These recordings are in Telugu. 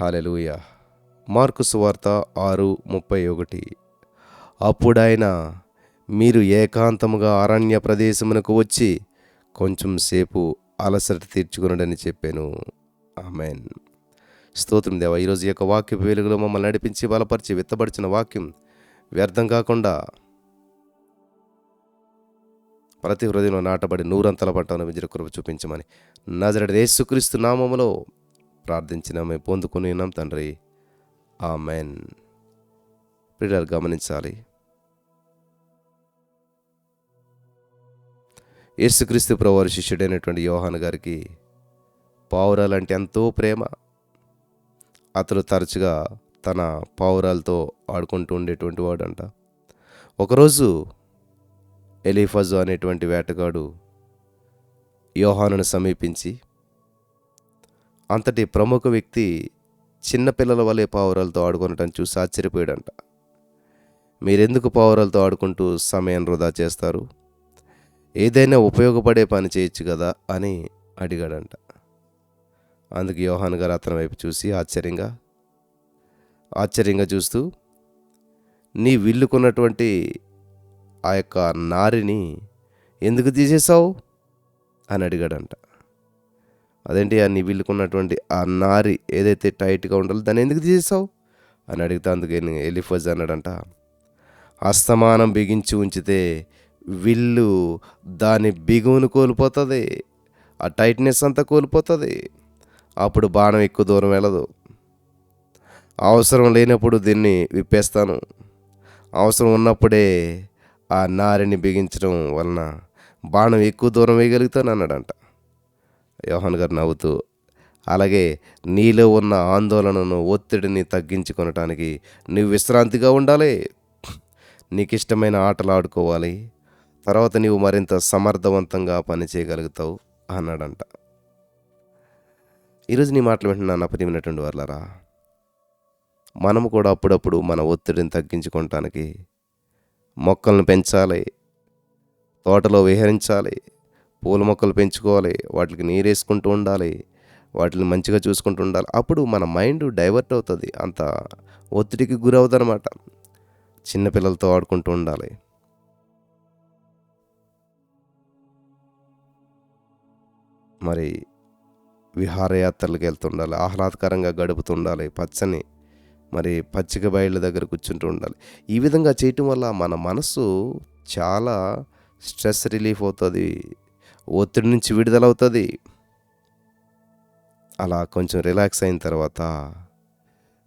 హాలెలూయ. మార్కు సువార్త ఆరు ముప్పై ఒకటి. అప్పుడాయన మీరు ఏకాంతముగా అరణ్య ప్రదేశమునకు వచ్చి కొంచెం సేపు అలసట తీర్చుకునడని చెప్పాను. ఆమెన్. స్తోత్రం దేవ ఈరోజు యొక్క వాక్య వెలుగులో మమ్మల్ని నడిపించి బలపరిచి విత్తబడిచిన వాక్యం వ్యర్థం కాకుండా ప్రతి హృదయంలో నాటబడి నూరంతల పంటను విజయ కృప చూపించమని. నజరడ యేసుక్రీస్తు నామములో ప్రార్థించిన మేము పొందుకుని ఉన్నాం తండ్రి. ఆమెన్. పిల్లలు గమనించాలి. యేసుక్రీస్తు ప్రభువారి శిష్యుడైనటువంటి యోహాన్ గారికి పావురాలంటే ఎంతో ప్రేమ. అతడు తరచుగా తన పావురాలతో ఆడుకుంటూ ఉండేటువంటి వాడంట. ఒకరోజు ఎలిఫజు అనేటువంటి వేటగాడు యోహానును సమీపించి అంతటి ప్రముఖ వ్యక్తి చిన్నపిల్లల వలె పావురాలతో ఆడుకునటం చూసి ఆశ్చర్యపోయాడంట. మీరెందుకు పావురాలతో ఆడుకుంటూ సమయం వృధా చేస్తారు? ఏదైనా ఉపయోగపడే పని చేయొచ్చు కదా అని అడిగాడంట. అందుకు యోహాన్ గారు అతని వైపు చూసి ఆశ్చర్యంగా ఆశ్చర్యంగా చూస్తూ నీ విల్లుకున్నటువంటి ఆ యొక్క నారిని ఎందుకు తీసేసావు అని అడిగాడంట. అదేంటి అన్ని నీ విల్లుకున్నటువంటి ఆ నారి ఏదైతే టైట్గా ఉండాలో దాన్ని ఎందుకు తీసేసావు? అని అడిగితే అందుకే ఎలిఫజ్ అన్నాడంట. అస్తమానం బిగించి ఉంచితే విల్లు దాని బిగువును కోల్పోతుంది ఆ టైట్నెస్ అంతా కోల్పోతుంది. అప్పుడు బాణం ఎక్కువ దూరం వెళ్ళదు. అవసరం లేనప్పుడు దీన్ని విప్పేస్తాను. అవసరం ఉన్నప్పుడే ఆ నారిని బిగించడం వలన బాణం ఎక్కువ దూరం వేయగలుగుతాను అన్నాడంట. యోహన్ గారు నవ్వుతూ అలాగే నీలో ఉన్న ఆందోళనను ఒత్తిడిని తగ్గించుకొనటానికి నువ్వు విశ్రాంతిగా ఉండాలి. నీకు ఇష్టమైన ఆటలు ఆడుకోవాలి. తర్వాత నీవు మరింత సమర్థవంతంగా పని చేయగలుగుతావు అన్నాడంట. ఈరోజు నీ మాటలు వింటున్నా నా ప్రియమైనటువంటి వాళ్ళరా మనము కూడా అప్పుడప్పుడు మన ఒత్తిడిని తగ్గించుకోవటానికి మొక్కలను పెంచాలి తోటలో విహరించాలి పూల మొక్కలు పెంచుకోవాలి వాటికి నీరేసుకుంటూ ఉండాలి వాటిని మంచిగా చూసుకుంటూ ఉండాలి. అప్పుడు మన మైండ్ డైవర్ట్ అవుతుంది అంత ఒత్తిడికి గురవుదనమాట చిన్నపిల్లలతో ఆడుకుంటూ ఉండాలి. మరి విహారయాత్రలకు వెళ్తుండాలి ఆహ్లాదకరంగా గడుపుతుండాలి పచ్చని మరి పచ్చిక బయళ్ళ దగ్గర కూర్చుంటూ ఉండాలి. ఈ విధంగా చేయటం వల్ల మన మనసు చాలా స్ట్రెస్ రిలీఫ్ అవుతుంది ఒత్తిడి నుంచి విడుదలవుతుంది. అలా కొంచెం రిలాక్స్ అయిన తర్వాత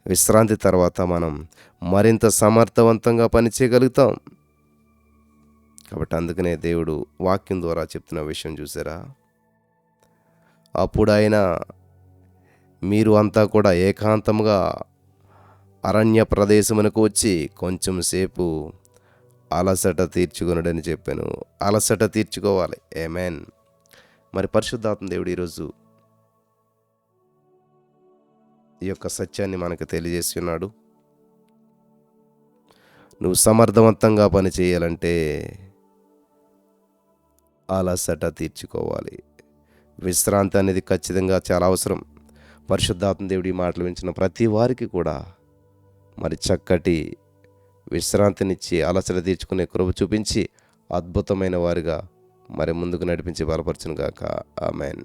విశ్రాంతి తర్వాత మనం మరింత సమర్థవంతంగా పనిచేయగలుగుతాం కాబట్టి అందుకనే దేవుడు వాక్యం ద్వారా చెప్తున్న విషయం చూసారా? అప్పుడు ఆయన మీరు అంతా కూడా ఏకాంతంగా అరణ్య ప్రదేశమునకు వచ్చి కొంచెం సేపు అలసట తీర్చుకునడని చెప్పాను. అలసట తీర్చుకోవాలి. ఏమేన్ మరి పరిశుద్ధాత్మ దేవుడు ఈరోజు ఈ యొక్క సత్యాన్ని మనకు తెలియజేస్తున్నాడు నువ్వు సమర్థవంతంగా పని చేయాలంటే అలసట తీర్చుకోవాలి. విశ్రాంతి అనేది ఖచ్చితంగా చాలా అవసరం. పరిశుద్ధాత్మ దేవుడి మాటలు వించిన ప్రతి వారికి కూడా మరి చక్కటి విశ్రాంతినిచ్చి అలసట తీర్చుకునే కృప చూపించి అద్భుతమైన వారిగా మరి ముందుకు నడిపించి బలపరచును గాక ఆమెన్.